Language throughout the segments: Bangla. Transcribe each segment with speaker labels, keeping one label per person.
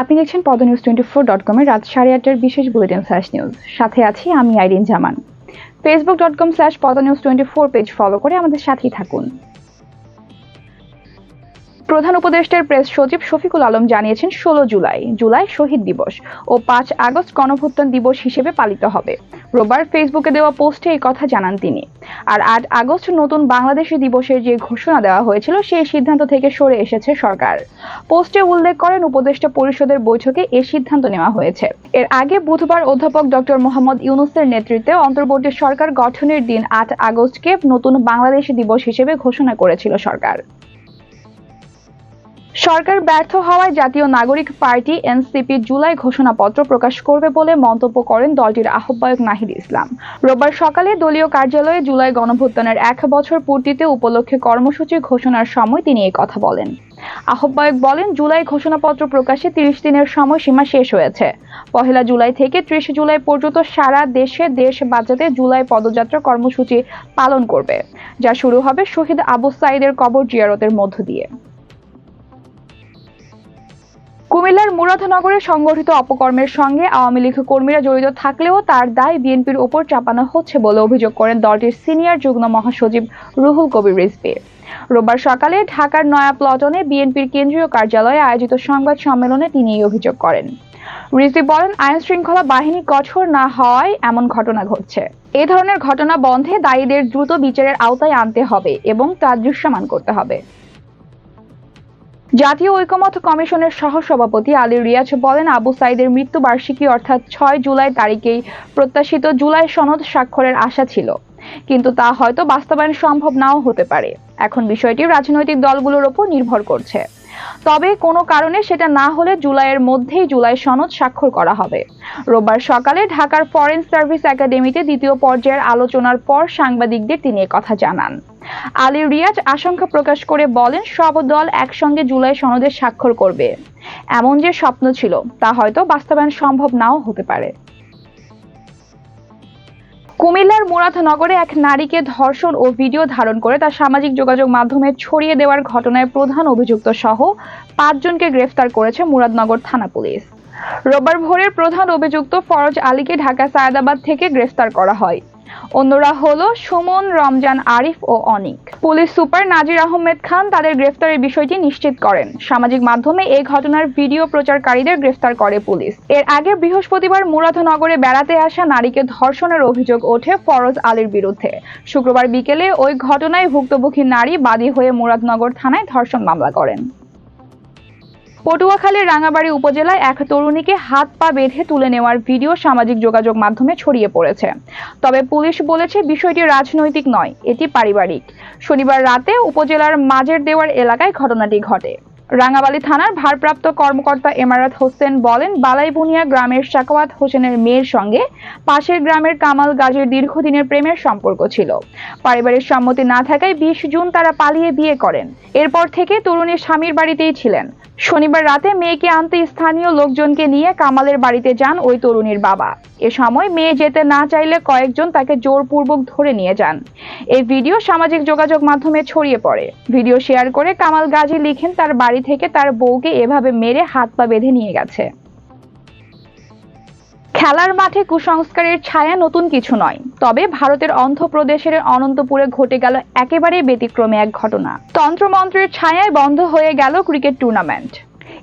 Speaker 1: আপনি দেখছেন পদ নিউজ টোয়েন্টি ফোর ডট কমের রাত সাড়ে আটটার বিশেষ বুলেটিন স্ল্যাশ নিউজ সাথে আছি আমি Irin Zaman. Facebook dot com slash পদ news twenty four page follow করে আমাদের সাথেই থাকুন। প্রধান উপদেষ্টার প্রেস সচিব শফিকুল আলম জানিয়েছেন, ষোলো জুলাই জুলাই শহীদ দিবস ও পাঁচ আগস্ট গণভুত্থান দিবস হিসেবে পালিত হবে। রোববার ফেসবুকে দেওয়া পোস্টে এই কথা জানান তিনি। আর আট আগস্ট নতুন বাংলাদেশি দিবসের যে ঘোষণা দেওয়া হয়েছিল, সেই সিদ্ধান্ত থেকে সরে এসেছে সরকার। পোস্টে উল্লেখ করেন উপদেষ্টা পরিষদের বৈঠকে এ সিদ্ধান্ত নেওয়া হয়েছে। এর আগে বুধবার অধ্যাপক ডক্টর মোহাম্মদ ইউনুসের নেতৃত্বে অন্তর্বর্তী সরকার গঠনের দিন আট আগস্টকে নতুন বাংলাদেশি দিবস হিসেবে ঘোষণা করেছিল সরকার। সরকার ব্যর্থ হওয়ায় জাতীয় নাগরিক পার্টি এনসিপি জুলাই ঘোষণাপত্র প্রকাশ করবে বলে মন্তব্য করেন দলটির আহ্বায়ক নাহিদ ইসলাম। রোববার সকালে দলীয় কার্যালয়ে জুলাই গণভুত্থানের এক বছর পূর্তিতে উপলক্ষে কর্মসূচি ঘোষণার সময় তিনি এই কথা বলেন। আহ্বায়ক বলেন, জুলাই ঘোষণাপত্র প্রকাশে তিরিশ দিনের সময়সীমা শেষ হয়েছে। পহেলা জুলাই থেকে ত্রিশ জুলাই পর্যন্ত সারা দেশে দেশ বাঁচাতে জুলাই পদযাত্রা কর্মসূচি পালন করবে, যা শুরু হবে শহীদ আবু সাইদের কবর জিয়ারতের মধ্য দিয়ে। কুমিল্লার মুরাদনগরে সংগঠিত অপকর্মের সঙ্গে আওয়ামী লীগ কর্মীরা জড়িত থাকলেও তার দায় বিএনপির ওপর চাপানো হচ্ছে বলে অভিযোগ করেন দলটির সিনিয়র যুগ্ম মহাসচিব রুহুল কবির রিজভী। রোববার সকালে ঢাকার নয়া প্লটনে বিএনপির কেন্দ্রীয় কার্যালয়ে আয়োজিত সংবাদ সম্মেলনে তিনি এই অভিযোগ করেন। রিজভি বলেন আইন শৃঙ্খলা বাহিনী কঠোর না হওয়ায় এমন ঘটনা ঘটছে। এ ধরনের ঘটনা বন্ধে দায়ীদের দ্রুত বিচারের আওতায় আনতে হবে এবং তা দৃশ্যমান করতে হবে। জাতীয় ঐকমত্য কমিশনের সহসভাপতি আলী রিয়াজ বলেন, আবু সাইদের মৃত্যুবার্ষিকী অর্থাৎ ছয় জুলাই তারিখেই প্রত্যাশিত জুলাই সনদ স্বাক্ষরের আশা ছিল। কিন্তু তা হয়তো বাস্তবায়ন সম্ভব নাও হতে পারে। এখন বিষয়টি রাজনৈতিক দলগুলোর ওপর নির্ভর করছে। তবে কোনো কারণে সেটা না হলে জুলাইয়ের মধ্যেই জুলাই সনদ স্বাক্ষর করা হবে। রোববার সকালে ঢাকার ফরেন সার্ভিস একাডেমিতে দ্বিতীয় পর্যায়ের আলোচনার পর সাংবাদিকদের তিনি কথা জানান। আলী রিয়াজ আশঙ্কা প্রকাশ করে বলেন, সব দল একসঙ্গে জুলাই সনদে স্বাক্ষর করবে। এমন যে স্বপ্ন ছিল, তা হয়তো বাস্তবায়ন সম্ভব নাও হতে পারে। কুমিল্লার মুরাদনগরে এক নারীকে ধর্ষণ ও ভিডিও ধারণ করে তার সামাজিক যোগাযোগ মাধ্যমে ছড়িয়ে দেওয়ার ঘটনায় প্রধান অভিযুক্ত সহ পাঁচজনকে গ্রেফতার করেছে মুরাদনগর থানা পুলিশ। রোববার ভোরের প্রধান অভিযুক্ত ফরজ আলীকে ঢাকা সায়দাবাদ থেকে গ্রেফতার করা হয়। অন্যরা হলো সুমন, রমজান, আরিফ ও অনিক। পুলিশ সুপার নাজির আহমেদ খান তাদের গ্রেফতারের বিষয়টি নিশ্চিত করেন। সামাজিক মাধ্যমে এই ঘটনার ভিডিও প্রচারকারীদের গ্রেফতার করে পুলিশ। এর আগে বৃহস্পতিবার মুরাদনগরে বেড়াতে আসা নারীকে ধর্ষণের অভিযোগ ওঠে ফরজ আলীর বিরুদ্ধে। শুক্রবার বিকেলে ওই ঘটনায় ভুক্তভোগী নারী বাদী হয়ে মুরাদনগর থানায় ধর্ষণ মামলা করেন। পটুয়াখালীর রাঙাবাড়ি উপজেলায় এক তরুণীকে হাত পা বেঁধে তুলে নেওয়ার ভিডিও সামাজিক যোগাযোগ মাধ্যমে ছড়িয়ে পড়েছে। তবে পুলিশ বলেছে, বিষয়টি রাজনৈতিক নয়, এটি পারিবারিক। শনিবার রাতে উপজেলার মাঝের দেওয়ার এলাকায় ঘটনাটি ঘটে। রাঙাবালি থানার ভারপ্রাপ্ত কর্মকর্তা এমারাত হোসেন বলেন, বালাইবুনিয়া গ্রামের শাকাওয়াত হোসেনের মেয়ের সঙ্গে পাশের গ্রামের কামাল গাজীর দীর্ঘদিনের প্রেমের সম্পর্ক ছিল। পারিবারিক সম্মতি না থাকায় বিশ জুন তারা পালিয়ে বিয়ে করেন। এরপর থেকে তরুণী স্বামীর বাড়িতেই ছিলেন। শনিবার রাতে মেয়েকে আনতে স্থানীয় লোকজনকে নিয়ে কামালের বাড়িতে যান ওই তরুণীর বাবা। এ সময় মেয়ে যেতে না চাইলে কয়েকজন তাকে জোরপূর্বক ধরে নিয়ে যান। এই ভিডিও সামাজিক যোগাযোগ মাধ্যমে ছড়িয়ে পড়ে। ভিডিও শেয়ার করে কামাল গাজী লিখেন, তার বাড়ি থেকে তার বউকে এভাবে মেরে হাত পা বেঁধে নিয়ে গেছে। খেলার মাঠে কুসংস্কারের ছায়া নতুন কিছু নয়। তবে ভারতের অন্ধ্রপ্রদেশের অনন্তপুরে ঘটে গেল একেবারে ব্যতিক্রমে এক ঘটনা। তন্ত্রমন্ত্রের ছায়ায় বন্ধ হয়ে গেল ক্রিকেট টুর্নামেন্ট।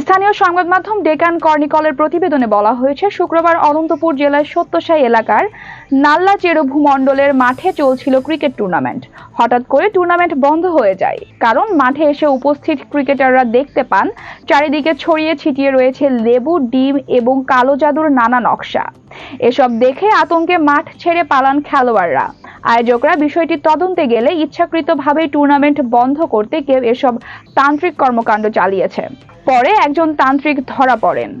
Speaker 1: স্থানীয় সংবাদ মাধ্যম ডেকান কর্নিকলের প্রতিবেদনে বলা হয়েছে, শুক্রবার অনন্তপুর জেলার সত্যসাই এলাকার নাল্লা চেরু ভূমণ্ডলের মাঠে চলছিল ক্রিকেট টুর্নামেন্ট। হঠাৎ করে টুর্নামেন্ট বন্ধ হয়ে যায়। কারণ মাঠে এসে উপস্থিত ক্রিকেটাররা দেখতে পান, চারিদিকে ছড়িয়ে ছিটিয়ে রয়েছে লেবু, ডিম এবং কালো জাদুর নানা নকশা। এসব দেখে আতঙ্কে মাঠ ছেড়ে পালান খেলোয়াড়রা। আয়োজকরা বিষয়টি তদন্তে গেলে ইচ্ছাকৃতভাবে টুর্নামেন্ট বন্ধ করতে কেউ এসব তান্ত্রিক কর্মকাণ্ড চালিয়েছে। পরে একজন তান্ত্রিক ধরা পড়েন।